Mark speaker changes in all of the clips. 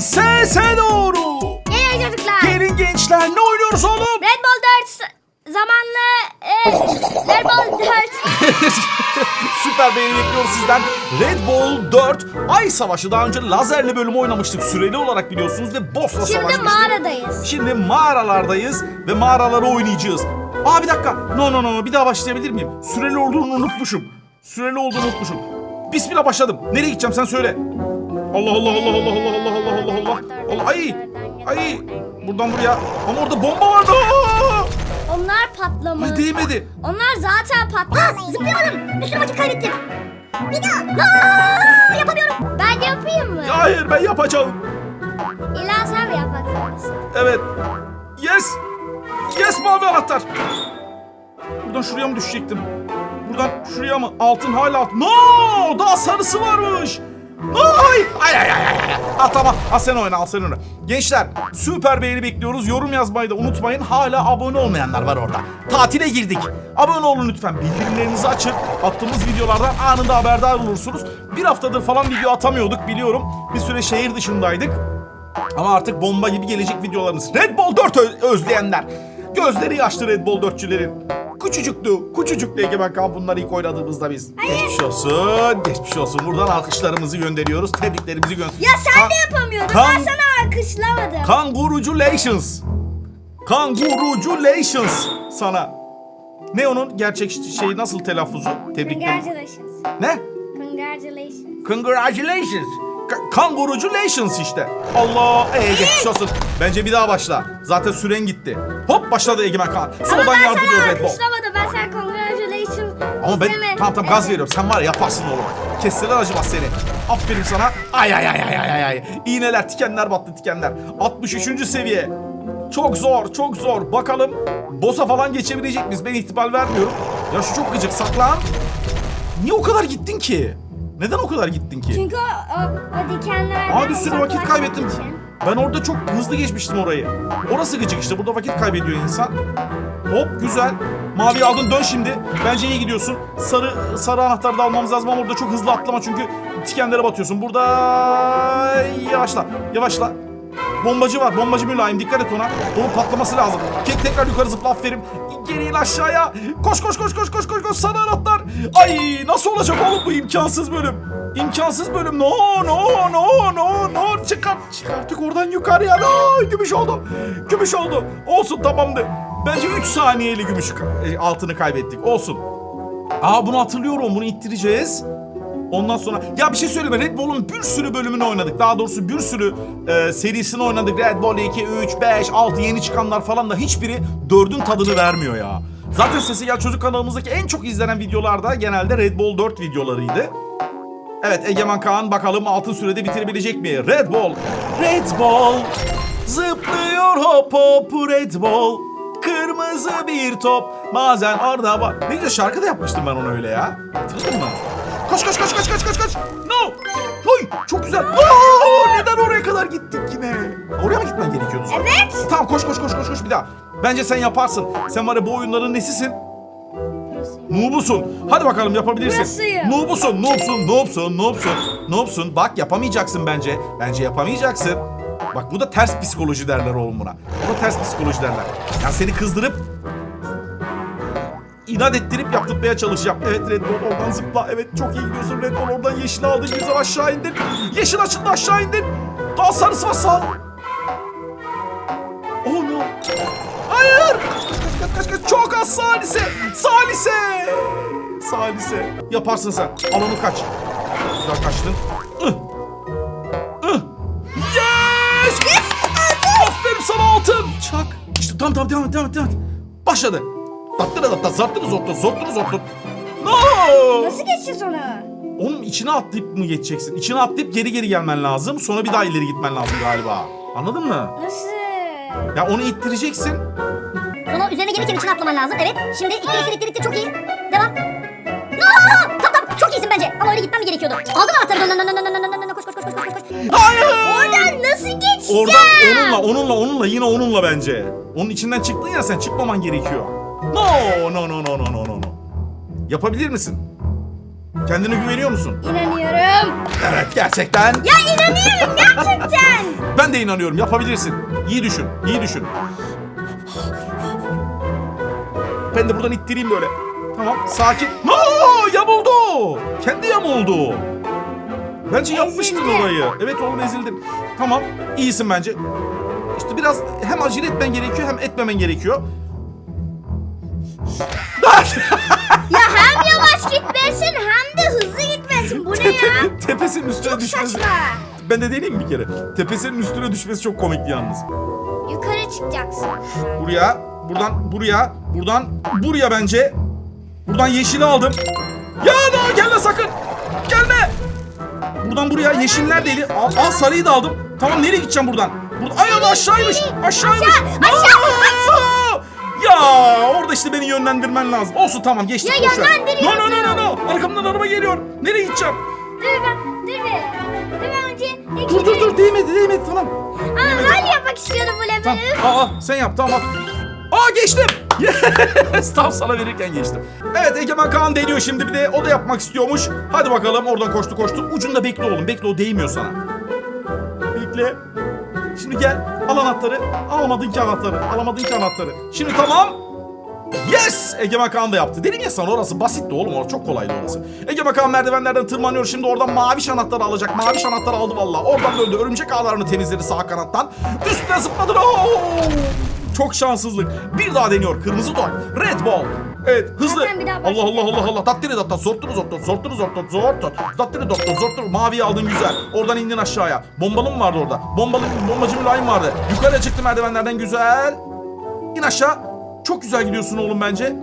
Speaker 1: Sese doğru.
Speaker 2: Gelin çocuklar.
Speaker 1: Gelin gençler ne oynuyoruz oğlum?
Speaker 2: Red Bull 4 s- zamanlı e, Red Bull 4.
Speaker 1: Süper beğeni bekliyoruz sizden. Red Bull 4 Ay Savaşı daha önce lazerli bölümü oynamıştık. Süreli olarak biliyorsunuz ve boss'la
Speaker 2: Şimdi
Speaker 1: savaşmıştık.
Speaker 2: mağaradayız.
Speaker 1: Şimdi mağaralardayız ve mağaraları oynayacağız. Aa bir dakika. No no no bir daha başlayabilir miyim? Süreli olduğunu unutmuşum. Süreli olduğunu unutmuşum. Bismillah başladım. Nereye gideceğim sen söyle. Allah Allah Allah Allah Allah Allah Allah Allah Allah. Allah ay. Ay. Buradan buraya. Ama orada bomba vardı. Aa!
Speaker 2: Onlar patlamadı.
Speaker 1: Ay değmedi.
Speaker 2: Onlar zaten patladı. Zıplayamadım. Bir sürü vakit kaybettim. Bir daha. Aa, yapamıyorum. Ben yapayım mı?
Speaker 1: Ya hayır ben yapacağım.
Speaker 2: İlla sen mi yapmak zorundasın?
Speaker 1: Evet. Yes. Yes mavi anahtar. Buradan şuraya mı düşecektim? Buradan şuraya mı? Altın hala altın. No! Daha sarısı varmış. Ay! Ay ay ay ay. Al tamam. Al sen oyna al sen oyna. Gençler süper beğeni bekliyoruz. Yorum yazmayı da unutmayın. Hala abone olmayanlar var orada. Tatile girdik. Abone olun lütfen. Bildirimlerinizi açın. Attığımız videolardan anında haberdar olursunuz. Bir haftadır falan video atamıyorduk biliyorum. Bir süre şehir dışındaydık. Ama artık bomba gibi gelecek videolarımız. Red Bull 4 ö- özleyenler. Gözleri yaşlı Red Bull 4'çülerin. Küçücüktü, küçücüktü Egemen Kan bunları ilk oynadığımızda biz. Geçmiş olsun, geçmiş olsun. Buradan alkışlarımızı gönderiyoruz, tebriklerimizi gönderiyoruz.
Speaker 2: Ya sen de yapamıyordun.
Speaker 1: Kan-
Speaker 2: Ben sana alkışlamadım.
Speaker 1: Kanguruculations. Kanguruculations sana. Ne onun gerçek şeyi nasıl telaffuzu? Tebrikler.
Speaker 2: Congratulations.
Speaker 1: Ne?
Speaker 2: Congratulations.
Speaker 1: Congratulations. Ka- Kanguruculations işte. Allah. Ee geçmiş olsun. Bence bir daha başla. Zaten süren gitti. Hop başladı Egemen Kaan.
Speaker 2: Ama
Speaker 1: Soldan
Speaker 2: ben
Speaker 1: yardırıyor
Speaker 2: sana
Speaker 1: Red Bull.
Speaker 2: alkışlamadım. Ben sana congratulations.
Speaker 1: Ama ben
Speaker 2: isteme-
Speaker 1: tamam tamam gaz veriyorum. Sen var ya yaparsın oğlum. Kesseler acımaz seni. Aferin sana. Ay ay ay ay ay ay ay. İğneler, tikenler battı tikenler. 63. seviye. Çok zor, çok zor. Bakalım boss'a falan geçebilecek miyiz? Ben ihtimal vermiyorum. Ya şu çok gıcık. Saklan. Niye o kadar gittin ki? Neden o kadar gittin ki?
Speaker 2: Çünkü o, o, o dikenlerden
Speaker 1: Aa bir sürü vakit
Speaker 2: uzaklaşmak
Speaker 1: kaybettim.
Speaker 2: için.
Speaker 1: Ben orada çok hızlı geçmiştim orayı. Orası gıcık işte. Burada vakit kaybediyor insan. Hop güzel. Mavi aldın dön şimdi. Bence iyi gidiyorsun. Sarı sarı anahtarı da almamız lazım ama orada çok hızlı atlama çünkü tikenlere batıyorsun. Burada yavaşla. Yavaşla. Bombacı var. Bombacı mülayim. Dikkat et ona. Onun patlaması lazım. Ke- tekrar yukarı zıpla aferin. Geri in aşağıya. Koş koş koş koş koş koş koş. Sarı anahtar. Ay nasıl olacak oğlum bu imkansız bölüm. İmkansız bölüm. No no no no no. Çıkart. Çıkarttık oradan yukarıya. No. Gümüş oldu. Gümüş oldu. Olsun tamamdır. Bence 3 saniyeli gümüş e, altını kaybettik. Olsun. Aa bunu hatırlıyorum. Bunu ittireceğiz. Ondan sonra ya bir şey söyleme Red Bull'un bir sürü bölümünü oynadık. Daha doğrusu bir sürü e, serisini oynadık. Red Bull 2, 3, 5, 6 yeni çıkanlar falan da hiçbiri 4'ün tadını vermiyor ya. Zaten Sesi Gel Çocuk kanalımızdaki en çok izlenen videolarda genelde Red Bull 4 videolarıydı. Evet Egemen Kaan bakalım altın sürede bitirebilecek mi? Red Bull. Red Bull. Zıplıyor hop hop Red Bull. Kırmızı bir top. Bazen orada var. Ne güzel şarkı da yapmıştım ben onu öyle ya. Hatırladın mı? Koş koş koş koş koş koş koş. No. Oy çok güzel. Oo, neden oraya kadar gittik yine? Oraya mı gitmen gerekiyordu zaten?
Speaker 2: Evet.
Speaker 1: Tamam koş koş koş koş koş bir daha. Bence sen yaparsın. Sen var ya bu oyunların nesisin? Noob'usun. Hadi bakalım yapabilirsin.
Speaker 2: Burasıyım.
Speaker 1: Noob'usun, noob'sun, noob'sun, noob'sun, noob'sun. Bak yapamayacaksın bence. Bence yapamayacaksın. Bak bu da ters psikoloji derler oğlum buna. Bu da ters psikoloji derler. Yani seni kızdırıp inat ettirip yaptırmaya çalışacağım. Evet Red Bull oradan zıpla. Evet çok iyi gidiyorsun Red Bull oradan yeşil aldın. Güzel aşağı indin. Yeşil açıldı aşağı indin. Daha sarısı var sağ. Oh no. Hayır. Kaç kaç kaç kaç. Çok az salise. Salise. Salise. Yaparsın sen. Al onu kaç. Güzel kaçtın. Yes. Aferin sana altın. Çak. İşte tamam tamam devam et devam et. Başladı. Tattıra da zarttınız zorttun zorttunuz zorttun. No.
Speaker 2: Nasıl geçeceğiz onu?
Speaker 1: Onun içine atlayıp mı geçeceksin? İçine atlayıp geri geri gelmen lazım. Sonra bir daha ileri gitmen lazım galiba. Anladın mı?
Speaker 2: Nasıl?
Speaker 1: Ya onu ittireceksin.
Speaker 3: Sonra üzerine gelirken içine atlaman lazım. Evet. Şimdi ittir ittir ittir ittir çok iyi. Devam. Aa! Tamam tamam çok iyisin bence. Ama öyle gitmem mi gerekiyordu? Aldın anahtarı. Dön dön dön dön dön dön dön. Koş koş koş koş koş koş.
Speaker 1: Hayır.
Speaker 2: Oradan nasıl geçeceğim?
Speaker 1: Oradan onunla onunla onunla yine onunla bence. Onun içinden çıktın ya sen çıkmaman gerekiyor. No no no no no no no. no. Yapabilir misin? Kendine güveniyor musun?
Speaker 2: İnanıyorum.
Speaker 1: Evet gerçekten.
Speaker 2: Ya inanıyorum gerçekten.
Speaker 1: de inanıyorum. Yapabilirsin. İyi düşün. iyi düşün. Ben de buradan ittireyim böyle. Tamam sakin. No yamuldu. Kendi yamuldu. Bence yapmıştın
Speaker 2: Ezildi.
Speaker 1: orayı. Evet oğlum ezildin. Tamam iyisin bence. İşte biraz hem acele etmen gerekiyor hem etmemen gerekiyor.
Speaker 2: Ya hem yavaş gitmesin hem de hızlı gitmesin. Bu ne ya?
Speaker 1: Tepesinin üstüne
Speaker 2: Çok
Speaker 1: düşmesi.
Speaker 2: saçma.
Speaker 1: Ben de deneyeyim bir kere? Tepesinin üstüne düşmesi çok komikti yalnız.
Speaker 2: Yukarı çıkacaksın.
Speaker 1: Buraya, buradan buraya, buradan buraya bence. Buradan yeşili aldım. Ya da gelme sakın. Gelme. Buradan buraya yeşil neredeydi? Al, al sarıyı da aldım. Tamam nereye gideceğim buradan? Burada ay aşağıymış. Aşağıymış. Aşağı, Ya orada işte beni yönlendirmen lazım. Olsun tamam geçtik.
Speaker 2: Ya
Speaker 1: boş ver. No no
Speaker 2: yönlendiriyorum.
Speaker 1: no no no. Arkamdan araba geliyor. Nereye gideceğim?
Speaker 2: Dur ben, dur be. Dur ben önce.
Speaker 1: Dur dur dur değmedi değmedi tamam.
Speaker 2: Aa, rally yapmak istiyorum bu leveli.
Speaker 1: Tamam. Aa sen yap tamam. Aa geçtim. Yes, Tam sana verirken geçtim. Evet Egemen Kaan deniyor şimdi bir de o da yapmak istiyormuş. Hadi bakalım oradan koştu koştu. Ucunda bekle oğlum bekle o değmiyor sana. Bekle. Şimdi gel al anahtarı. Alamadın ki anahtarı. Alamadın ki anahtarı. Şimdi tamam. Yes! Egemen Kaan da yaptı. Dedim ya sana orası basitti oğlum. Orası çok kolaydı orası. Egemen Kaan merdivenlerden tırmanıyor. Şimdi oradan mavi anahtarı alacak. Mavi anahtarı aldı vallahi. Oradan döndü. Örümcek ağlarını temizledi sağ kanattan. Üstüne zıpladı. Oo! Çok şanssızlık. Bir daha deniyor. Kırmızı top. Red ball. Evet hızlı.
Speaker 2: Zaten bir daha
Speaker 1: Allah Allah Allah Allah. Dattiri datta. Zortturu zortturu. Zortturu zortturu. Zortturu. Dattiri doktor. Zortturu. Maviyi aldın güzel. Oradan indin aşağıya. Bombalı mı vardı orada? Bombalı bombacı mülayim vardı. Yukarıya çıktı merdivenlerden güzel. İn aşağı. Çok güzel gidiyorsun oğlum bence.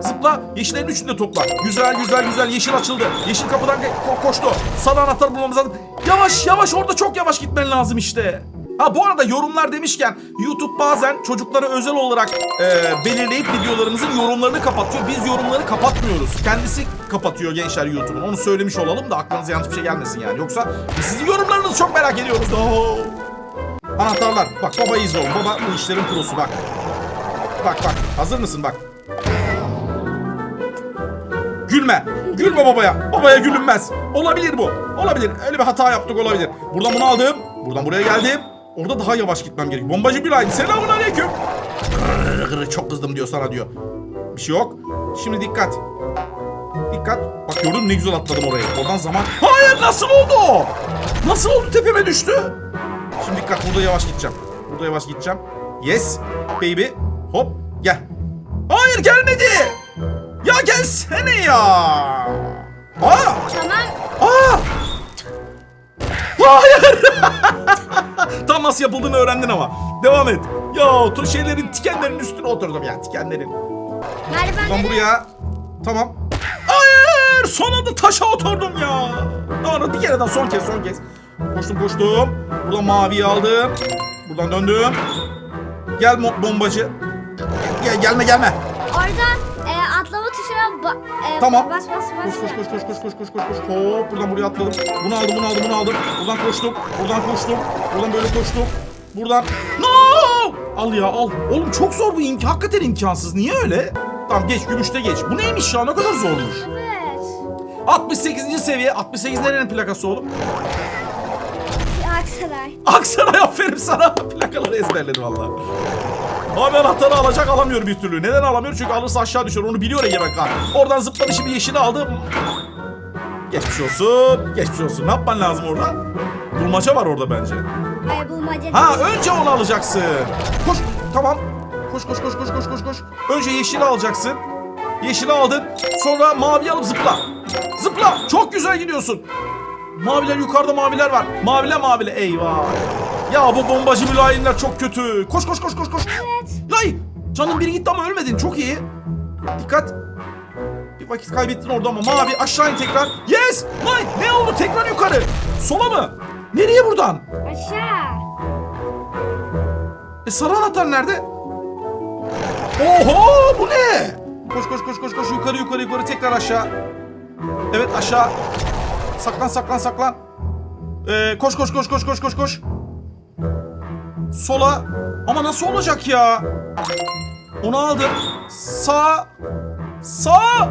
Speaker 1: Zıpla. Yeşillerin üçünü de topla. Güzel güzel güzel. Yeşil açıldı. Yeşil kapıdan ko- koştu. Sarı anahtar bulmamız lazım. Yavaş yavaş orada çok yavaş gitmen lazım işte. Ha bu arada yorumlar demişken YouTube bazen çocuklara özel olarak e, belirleyip videolarımızın yorumlarını kapatıyor. Biz yorumları kapatmıyoruz. Kendisi kapatıyor gençler YouTube'un. Onu söylemiş olalım da aklınıza yanlış bir şey gelmesin yani. Yoksa sizin yorumlarınızı çok merak ediyoruz. Oo. Anahtarlar. Bak baba izle oğlum. Baba bu işlerin prosu bak. Bak bak. Hazır mısın bak. Gülme. Gülme babaya. Babaya gülünmez. Olabilir bu. Olabilir. Öyle bir hata yaptık olabilir. Buradan bunu aldım. Buradan buraya geldim. Orada daha yavaş gitmem gerekiyor. Bombacı bir aynı. Selamun aleyküm. Çok kızdım diyor sana diyor. Bir şey yok. Şimdi dikkat. Dikkat. Bak gördün ne güzel atladım oraya. Oradan zaman... Hayır nasıl oldu? Nasıl oldu tepeme düştü? Şimdi dikkat burada yavaş gideceğim. Burada yavaş gideceğim. Yes baby. Hop gel. Hayır gelmedi. Ya gelsene ya. Aa!
Speaker 2: Tamam.
Speaker 1: Aa! Hayır. Nasıl yapıldığını öğrendin ama. Devam et. Ya o şeylerin tikenlerin üstüne oturdum ya tikenlerin.
Speaker 2: Merdivenleri.
Speaker 1: buraya. Tamam. Hayır! Son anda taşa oturdum ya. Doğru bir kere daha son kez son kez. Koştum koştum. Buradan maviyi aldım. Buradan döndüm. Gel bombacı. Gel, gelme gelme.
Speaker 2: Oradan tuşuna ba- e,
Speaker 1: Tamam.
Speaker 2: bas bas bas.
Speaker 1: Koş koş koş koş koş koş koş koş koş. Hop buradan buraya atladım. Bunu aldım bunu aldım bunu aldım. Buradan koştum. Buradan koştum. Buradan böyle koştum. Buradan. No! Al ya al. Oğlum çok zor bu imkan. Hakikaten imkansız. Niye öyle? Tamam geç gümüşte geç. Bu neymiş ya ne kadar zormuş.
Speaker 2: Evet.
Speaker 1: 68. seviye. 68 nerenin plakası oğlum?
Speaker 2: Aksaray.
Speaker 1: Aksaray aferin sana. Plakaları ezberledim valla. Abi anahtarı alacak alamıyor bir türlü. Neden alamıyor? Çünkü alırsa aşağı düşer. Onu biliyor Egemen Kağan. Oradan zıpladı şimdi yeşili aldı. Geçmiş olsun. Geçmiş olsun. Ne yapman lazım orada? Bulmaca var orada bence.
Speaker 2: Ay bulmaca.
Speaker 1: Ha önce onu alacaksın. Koş. Tamam. Koş koş koş koş koş koş koş. Önce yeşili alacaksın. Yeşili aldın. Sonra mavi alıp zıpla. Zıpla. Çok güzel gidiyorsun. Maviler yukarıda maviler var. Mavile mavile. Eyvah. Ya bu bombacı mülayimler çok kötü. Koş koş koş koş koş.
Speaker 2: Evet.
Speaker 1: Yay. Canın biri gitti ama ölmedin. Çok iyi. Dikkat. Bir vakit kaybettin orada ama mavi aşağı in tekrar. Yes. Lan ne oldu tekrar yukarı. Sola mı? Nereye buradan?
Speaker 2: Aşağı.
Speaker 1: E sarı anahtar nerede? Oho bu ne? Koş koş koş koş koş yukarı yukarı yukarı tekrar aşağı. Evet aşağı. Saklan saklan saklan. Ee, koş koş koş koş koş koş koş. Sola. Ama nasıl olacak ya? Onu aldım. Sağ. Sağ.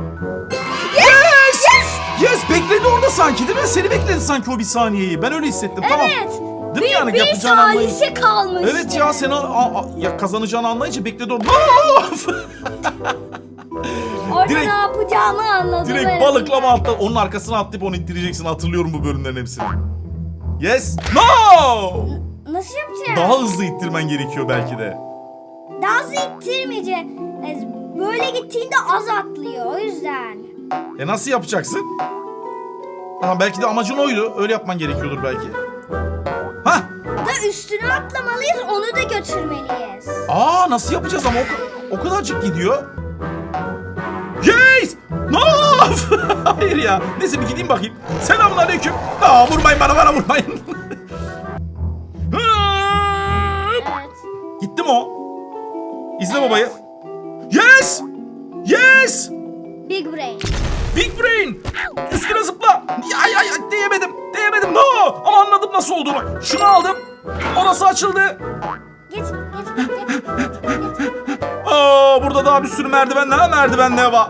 Speaker 1: Yes! Yes! Bekledi orada sanki değil mi? Seni bekledi sanki o bir saniyeyi. Ben öyle hissettim. Tamam.
Speaker 2: Evet.
Speaker 1: Değil mi yani
Speaker 3: bir
Speaker 1: yapacağını anlayınca?
Speaker 3: kalmış.
Speaker 1: Evet ya sen a- a- ya kazanacağını anlayınca bekledi orada.
Speaker 3: Orada
Speaker 1: direkt-
Speaker 3: ne yapacağımı anladım.
Speaker 1: Direkt balıklama atla onun arkasına atlayıp onu ittireceksin. Hatırlıyorum bu bölümlerin hepsini. Yes. No!
Speaker 3: Nasıl yapacağım?
Speaker 1: Daha hızlı ittirmen gerekiyor belki de.
Speaker 3: Daha hızlı ittirmeyecek. E, Böyle gittiğinde az atlıyor o yüzden.
Speaker 1: E nasıl yapacaksın? Aha, belki de amacın oydu. Öyle yapman gerekiyordur belki. Hah!
Speaker 3: Da üstüne atlamalıyız onu da götürmeliyiz.
Speaker 1: Aa nasıl yapacağız ama o, o kadarcık gidiyor. Yes! No! Hayır ya. Neyse bir gideyim bakayım. Selamun aleyküm. Aa vurmayın bana bana vurmayın. Mi o? İzle babayı. Yes! Yes!
Speaker 3: Big brain.
Speaker 1: Big brain! Üstüne zıpla! Ay ay ay değemedim. Değemedim. No! Ama anladım nasıl olduğunu. Şunu aldım. Orası açıldı.
Speaker 3: Git git git. git.
Speaker 1: Aa, burada daha bir sürü merdiven ne merdiven ne var?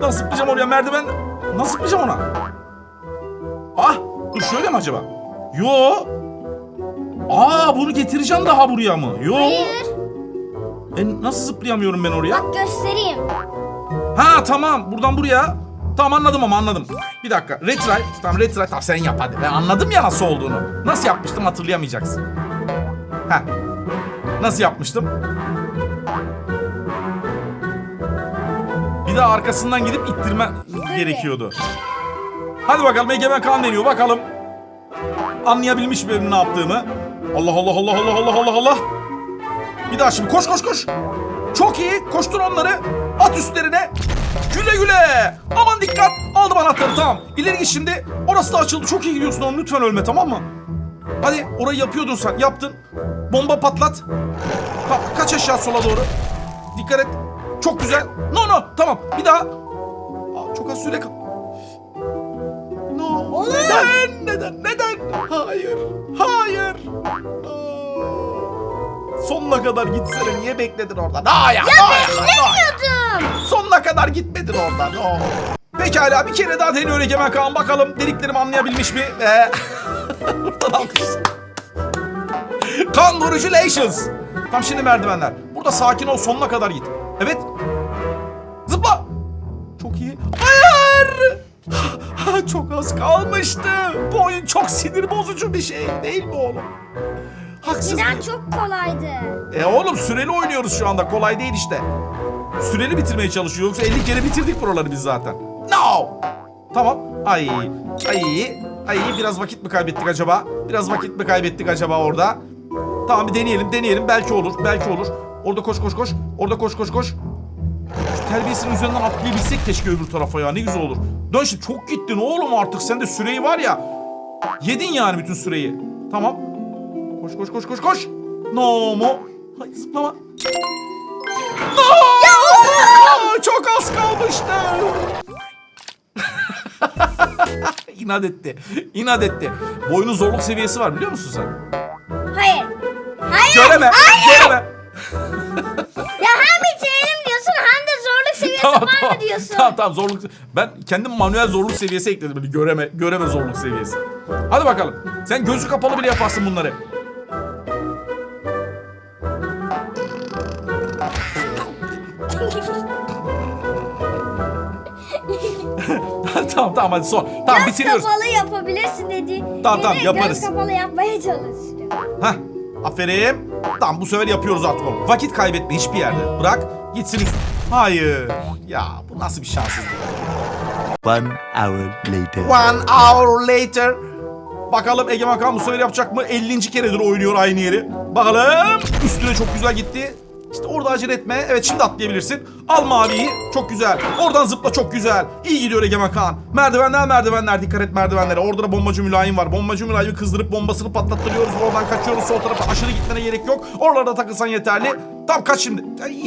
Speaker 1: Nasıl zıplayacağım oraya merdiven? Nasıl zıplayacağım ona? Ah dur şöyle mi acaba? Yo. Aa bunu getireceğim daha buraya mı? Yo.
Speaker 3: Hayır.
Speaker 1: E, nasıl zıplayamıyorum ben oraya?
Speaker 3: Bak göstereyim.
Speaker 1: Ha tamam buradan buraya. Tamam anladım ama anladım. Bir dakika. Retry. Tamam retry. Tamam sen yap hadi. Ben anladım ya nasıl olduğunu. Nasıl yapmıştım hatırlayamayacaksın. Ha. Nasıl yapmıştım? Bir daha arkasından gidip ittirme gerekiyordu. Hadi bakalım Egemen Kan deniyor bakalım. Anlayabilmiş mi benim ne yaptığımı? Allah Allah Allah Allah Allah Allah Allah. Bir daha şimdi koş koş koş. Çok iyi. Koştur onları. At üstlerine. Güle güle. Aman dikkat. Aldım anahtarı tamam. İleri git şimdi. Orası da açıldı. Çok iyi gidiyorsun oğlum. Lütfen ölme tamam mı? Hadi orayı yapıyordun sen. Yaptın. Bomba patlat. Tamam. Kaç aşağı sola doğru. Dikkat et. Çok güzel. No no. Tamam. Bir daha. Aa, çok az süre kal.
Speaker 3: Oğlum.
Speaker 1: Neden? Neden? Neden? Hayır. Hayır. Aa. Sonuna kadar gitsene niye bekledin orada? Hayır. hayır, hayır.
Speaker 3: Beklemiyordum.
Speaker 1: Sonuna kadar gitmedin oradan. Oh. Pekala bir kere daha deniyor Egemen Kaan. Bakalım dediklerimi anlayabilmiş mi? Ee, buradan alkış. Congratulations. Tam şimdi merdivenler. Burada sakin ol sonuna kadar git. Evet. Çok az kalmıştı. Bu oyun çok sinir bozucu bir şey değil mi oğlum? Haksız
Speaker 3: Neden
Speaker 1: mıyım?
Speaker 3: çok kolaydı.
Speaker 1: E oğlum süreli oynuyoruz şu anda. Kolay değil işte. Süreli bitirmeye çalışıyor. Yoksa 50 kere bitirdik buraları biz zaten. No! Tamam. Ay. Ay. Ay biraz vakit mi kaybettik acaba? Biraz vakit mi kaybettik acaba orada? Tamam bir deneyelim deneyelim. Belki olur. Belki olur. Orada koş koş koş. Orada koş koş koş. Terbiyesinin üzerinden atlayabilsek keşke öbür tarafa ya. Ne güzel olur. Dön şimdi çok gittin oğlum artık. Sende süreyi var ya. Yedin yani bütün süreyi. Tamam. Koş koş koş koş koş. No mu? Hayır zıplama. No! Çok az kalmıştı. İnat etti. İnat etti. Boyunun zorluk seviyesi var biliyor musun sen?
Speaker 3: Hayır. Hayır.
Speaker 1: Göreme. Göreme.
Speaker 3: seviyesi var mı diyorsun?
Speaker 1: Tamam tamam zorluk. Ben kendim manuel zorluk seviyesi ekledim. Böyle göreme, göreme zorluk seviyesi. Hadi bakalım. Sen gözü kapalı bile yaparsın bunları. tamam tamam hadi son. Tamam
Speaker 3: Göz
Speaker 1: bitiriyoruz.
Speaker 3: kapalı yapabilirsin dedi.
Speaker 1: Tamam, tamam, yaparız.
Speaker 3: Göz kapalı yapmaya çalıştım.
Speaker 1: Hah. Aferin. Tamam bu sefer yapıyoruz artık onu. Vakit kaybetme hiçbir yerde. Bırak gitsin üst. Hayır. Ya bu nasıl bir şanssızlık.
Speaker 4: One hour later.
Speaker 1: One hour later. Bakalım Egemen Kan bu sefer yapacak mı? 50. keredir oynuyor aynı yeri. Bakalım. Üstüne çok güzel gitti. İşte orada acele etme. Evet şimdi atlayabilirsin. Al maviyi. Çok güzel. Oradan zıpla çok güzel. İyi gidiyor Egemen Kan. Merdivenler merdivenler. Dikkat et merdivenlere. Orada da bombacı mülayim var. Bombacı mülayimi kızdırıp bombasını patlattırıyoruz. Oradan kaçıyoruz. Sol tarafa aşırı gitmene gerek yok. Oralarda takılsan yeterli. Tamam kaç şimdi. Ay,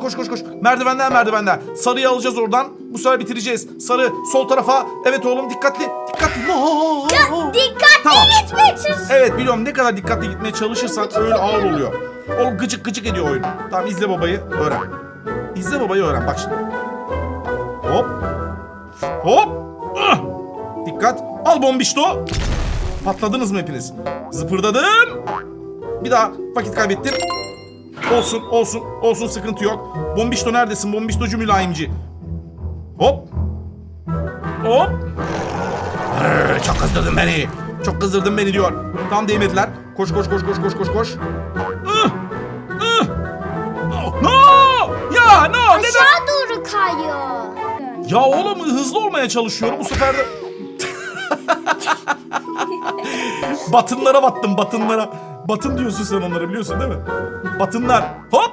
Speaker 1: koş koş koş. Merdivenler merdivenler. Sarıyı alacağız oradan. Bu sefer bitireceğiz. Sarı sol tarafa. Evet oğlum dikkatli. Dikkatli.
Speaker 3: Ya dikkatli
Speaker 1: Tamam.
Speaker 3: gitmeye çalış.
Speaker 1: Evet biliyorum ne kadar dikkatli gitmeye çalışırsan öyle ağır oluyor. Oğlum gıcık gıcık ediyor oyun. Tamam izle babayı öğren. İzle babayı öğren bak şimdi. Hop. Hop. Ah! Dikkat. Al bombişto. Patladınız mı hepiniz? Zıpırdadım. Bir daha vakit kaybettim. Olsun, olsun, olsun sıkıntı yok. Bombişto neredesin? Bombiştocu mülayimci. Hop. Hop. Arr, çok kızdırdın beni. Çok kızdırdın beni diyor. Tam değmediler. Koş koş koş koş koş koş koş. Oh, No! Ya no! Neden?
Speaker 2: Aşağı doğru kayıyor.
Speaker 1: Ya oğlum hızlı olmaya çalışıyorum bu sefer de. batınlara battım batınlara. Batın diyorsun sen onlara biliyorsun değil mi? Batınlar. Hop.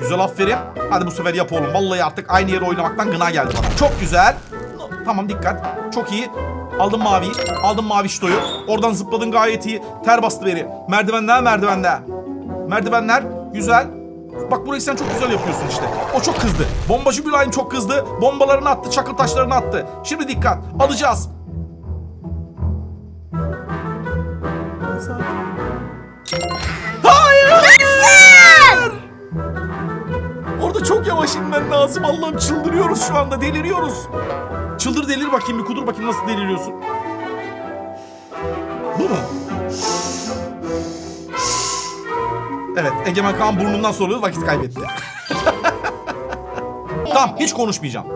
Speaker 1: Güzel aferin. Hadi bu sefer yap oğlum. Vallahi artık aynı yere oynamaktan gına geldi bana. Çok güzel. Tamam dikkat. Çok iyi. Aldım maviyi. Aldım mavi ştoyu. Oradan zıpladın gayet iyi. Ter bastı beni. Merdivenler merdivenler. Merdivenler. Güzel. Bak burayı sen çok güzel yapıyorsun işte. O çok kızdı. Bombacı Mülayim çok kızdı. Bombalarını attı, çakıl taşlarını attı. Şimdi dikkat. Alacağız. Hayır! Nasıl? Orada çok yavaş inmen lazım. Allah'ım çıldırıyoruz şu anda. Deliriyoruz. Çıldır delir bakayım bir kudur bakayım nasıl deliriyorsun. Bu mu? Evet, Egemen Kaan burnundan soluyor, vakit kaybetti. tamam, hiç konuşmayacağım.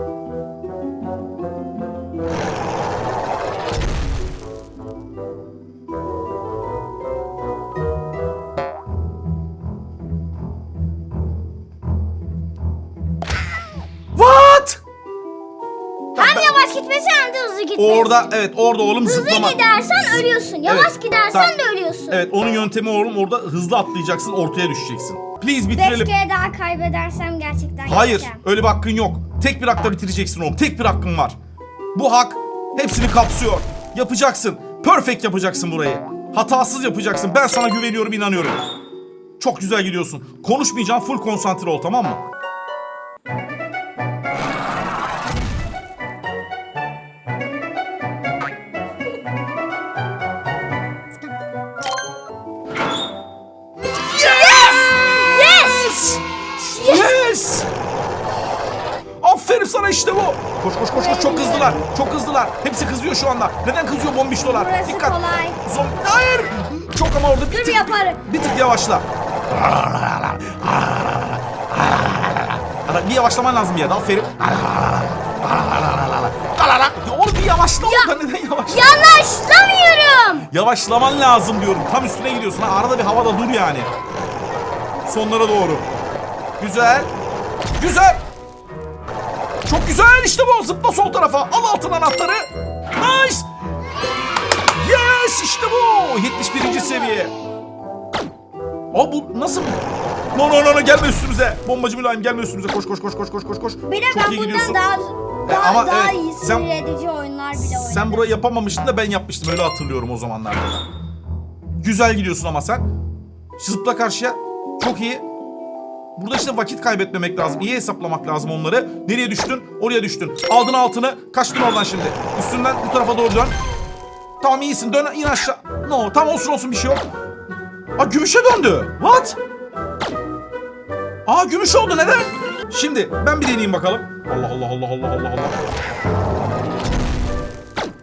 Speaker 2: Hızlı gitmesi.
Speaker 1: Orada, evet orada oğlum
Speaker 2: Hızlı
Speaker 1: zıplama.
Speaker 2: gidersen ölüyorsun. Yavaş
Speaker 1: Evet,
Speaker 2: gidersen
Speaker 1: tamam.
Speaker 2: de ölüyorsun.
Speaker 1: Evet, onun yöntemi oğlum orada hızlı atlayacaksın, ortaya düşeceksin. Please bitirelim.
Speaker 2: Beş kere daha kaybedersem gerçekten
Speaker 1: Hayır,
Speaker 2: gideceğim.
Speaker 1: öyle bir hakkın yok. Tek bir hakta bitireceksin oğlum. Tek bir hakkın var. Bu hak hepsini kapsıyor. Yapacaksın. Perfect yapacaksın burayı. Hatasız yapacaksın. Ben sana güveniyorum, inanıyorum. Çok güzel gidiyorsun. Konuşmayacağım, full konsantre ol tamam mı? Sana işte bu. Koş koş koş koş çok hızlılar. Çok hızlılar. Hepsi kızıyor şu anda. Neden kızıyor bombiştolar?
Speaker 2: Burası
Speaker 1: Dikkat.
Speaker 2: kolay.
Speaker 1: Zom Hayır. Çok ama orada bir
Speaker 2: Dur
Speaker 1: tık,
Speaker 2: yaparım.
Speaker 1: bir tık yavaşla. Bir yavaşlaman lazım bir yerde. Aferin. Ya Oğlum bir yavaşla orada. Neden yavaş?
Speaker 2: Yanaşlamıyorum.
Speaker 1: Yavaşlaman lazım diyorum. Tam üstüne gidiyorsun. Ha, arada bir havada dur yani. Sonlara doğru. Güzel. Güzel. Çok güzel işte bu. Zıpla sol tarafa. Al altın anahtarı. Nice. Yes işte bu. 71. seviye. Aa bu nasıl? No no no no gelme üstümüze. Bombacı mülayim gelme üstümüze. Koş koş koş koş koş koş koş.
Speaker 2: Bir de
Speaker 1: Çok
Speaker 2: ben
Speaker 1: iyi
Speaker 2: bundan
Speaker 1: gidiyorsun.
Speaker 2: daha daha,
Speaker 1: ama
Speaker 2: daha
Speaker 1: evet,
Speaker 2: iyi
Speaker 1: sen-
Speaker 2: sinir edici oyunlar bile oynadım.
Speaker 1: Sen burayı yapamamıştın da ben yapmıştım. Öyle hatırlıyorum o zamanlarda. Güzel gidiyorsun ama sen. Zıpla karşıya. Çok iyi. Burada işte vakit kaybetmemek lazım. İyi hesaplamak lazım onları. Nereye düştün? Oraya düştün. Aldın altını. Kaçtın oradan şimdi. Üstünden bu tarafa doğru dön. Tamam iyisin. Dön in aşağı. No tam olsun olsun bir şey yok. Aa gümüşe döndü. What? Aa gümüş oldu neden? Şimdi ben bir deneyeyim bakalım. Allah Allah Allah Allah Allah Allah.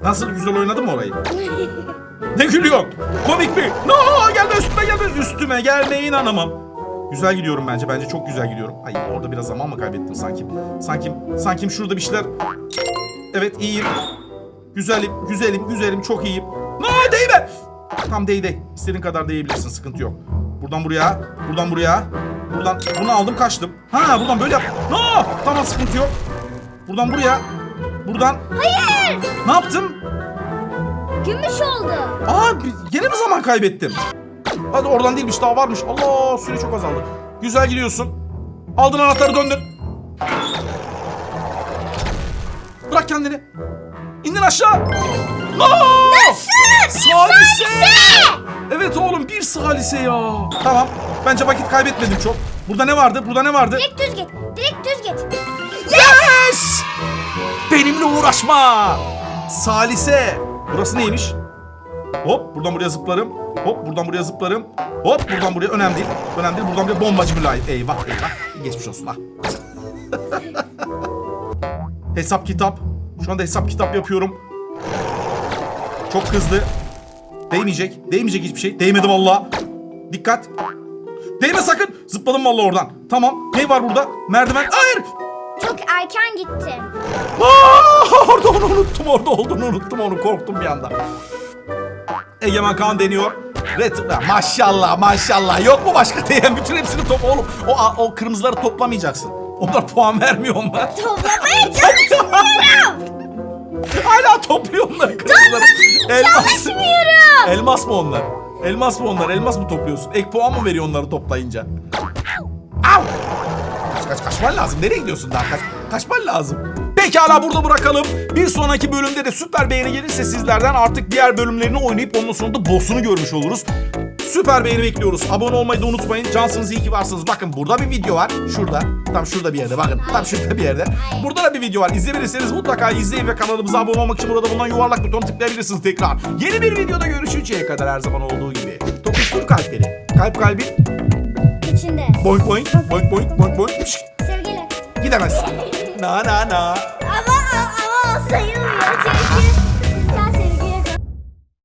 Speaker 1: Nasıl güzel oynadın mı orayı? ne gülüyorsun? Komik mi? No gelme üstüme gelme. Üstüme gelme inanamam. Güzel gidiyorum bence. Bence çok güzel gidiyorum. Ay orada biraz zaman mı kaybettim sanki? Sanki sanki şurada bir şeyler... Evet iyiyim. Güzelim, güzelim, güzelim. Çok iyiyim. No değme. Tam değ değ. İstediğin kadar değebilirsin. Sıkıntı yok. Buradan buraya, buradan buraya. Buradan bunu aldım kaçtım. Ha buradan böyle yap. No tamam sıkıntı yok. Buradan buraya. Buradan.
Speaker 2: Hayır.
Speaker 1: Ne yaptım?
Speaker 2: Gümüş oldu.
Speaker 1: Aa yine mi zaman kaybettim? Hadi oradan değilmiş daha varmış. Allah süre çok azaldı. Güzel gidiyorsun. Aldın anahtarı döndün. Bırak kendini. İndin aşağı. Nasıl? Salise. Evet oğlum bir salise ya. Tamam. Bence vakit kaybetmedim çok. Burada ne vardı? Burada ne vardı?
Speaker 2: Direkt düz git. Direkt düz git.
Speaker 1: Yes! Benimle uğraşma. Salise. Burası neymiş? Hop buradan buraya zıplarım. Hop buradan buraya zıplarım. Hop buradan buraya önemli değil. Önemli değil. Buradan buraya bombacı mülayim. Eyvah eyvah. Geçmiş olsun ha. hesap kitap. Şu anda hesap kitap yapıyorum. Çok hızlı. Değmeyecek. Değmeyecek hiçbir şey. Değmedi valla. Dikkat. Değme sakın. Zıpladım valla oradan. Tamam. Ne var burada? Merdiven. Hayır.
Speaker 2: Çok erken gittim.
Speaker 1: Aa, orada onu unuttum. Orada olduğunu unuttum onu. Korktum bir anda. Egemen Kaan deniyor. Red, Ya maşallah maşallah. Yok mu başka diyen? Bütün hepsini top oğlum. O, o kırmızıları toplamayacaksın. Onlar puan vermiyor onlar.
Speaker 2: Toplamaya çalışmıyorum.
Speaker 1: Hala topluyor onları kırmızıları. Elmas.
Speaker 2: Çalışmıyorum.
Speaker 1: Elmas mı onlar? Elmas mı onlar? Elmas mı topluyorsun? Ek puan mı veriyor onları toplayınca? Au! Kaç kaç kaçman lazım. Nereye gidiyorsun daha? Kaç, kaçman lazım. Pekala burada bırakalım. Bir sonraki bölümde de süper beğeni gelirse sizlerden artık diğer bölümlerini oynayıp onun sonunda boss'unu görmüş oluruz. Süper beğeni bekliyoruz. Abone olmayı da unutmayın. Cansınız iyi ki varsınız. Bakın burada bir video var. Şurada. Tam şurada bir yerde. Bakın. Tam şurada bir yerde. Burada da bir video var. İzleyebilirseniz mutlaka izleyin ve kanalımıza abone olmak için burada bulunan yuvarlak butonu tıklayabilirsiniz tekrar. Yeni bir videoda görüşünceye kadar her zaman olduğu gibi. Tokuştur kalpleri. Kalp kalbi.
Speaker 2: İçinde.
Speaker 1: Boink boink. Boink boink. Boink boink.
Speaker 2: Sevgili.
Speaker 1: Gidemezsin. Na na na.
Speaker 2: Ama ama sayılmıyor çünkü